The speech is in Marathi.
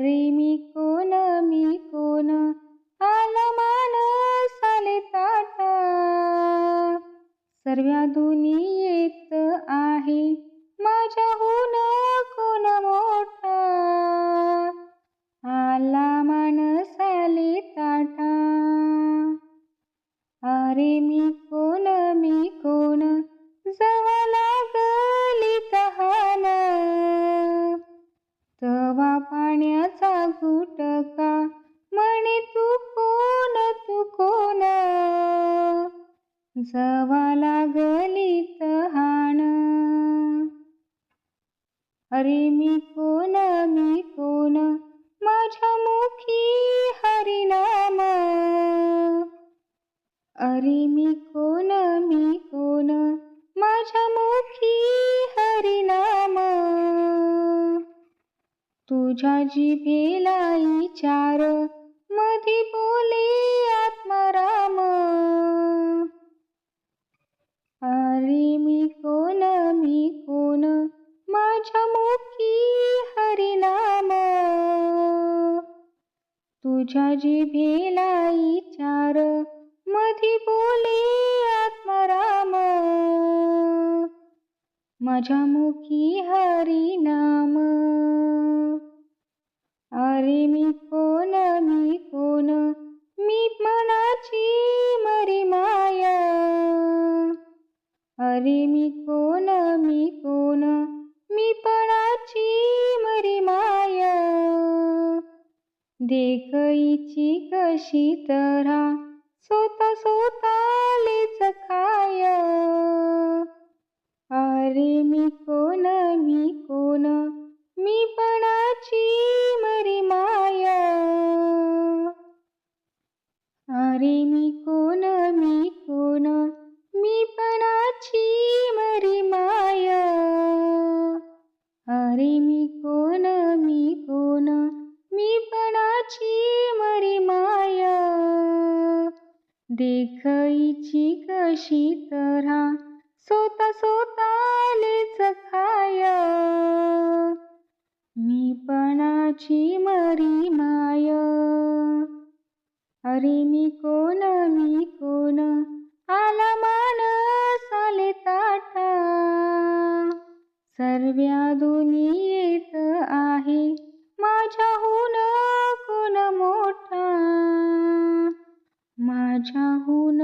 अरे मी कोण मी कोण? आलमान साले ताटा. सर्व दुनियेत आहे. माझ्याहून कोण मोठा? आला माणसाले ताटा. अरे मी कोण मी कोण? जवला जवा लागली तहान. अरे मी कोण मी कोण? माझ्या मुखी हरिनाम. अरे मी कोण मी कोण? माझ्या मुखी हरिनाम. तुझ्या जिभेला विचार मधी बोले आत्माराम. मुखी हरिनाम. तुझ्या जिभेला विचार मधी बोले आत्मराम. माझ्या मुखी हरिनाम. अरे मी कोण मी कोण मी मनाची मरी माया. अरे मी कोण मी कोण देखईची कशी तरा. सोता सोतालेच खाय. अरे मी कोण मी कोण? मी पणाची मरी माया. अरे मी कोण मी कोण? मी पणाची मरी माया. अरे मी कोण मी कोण? पणाची मरी माया. देखईची कशी तरा. सोता सोतालेच खाय. मी पणाची मरी माय. अरे मी को माझ्याहून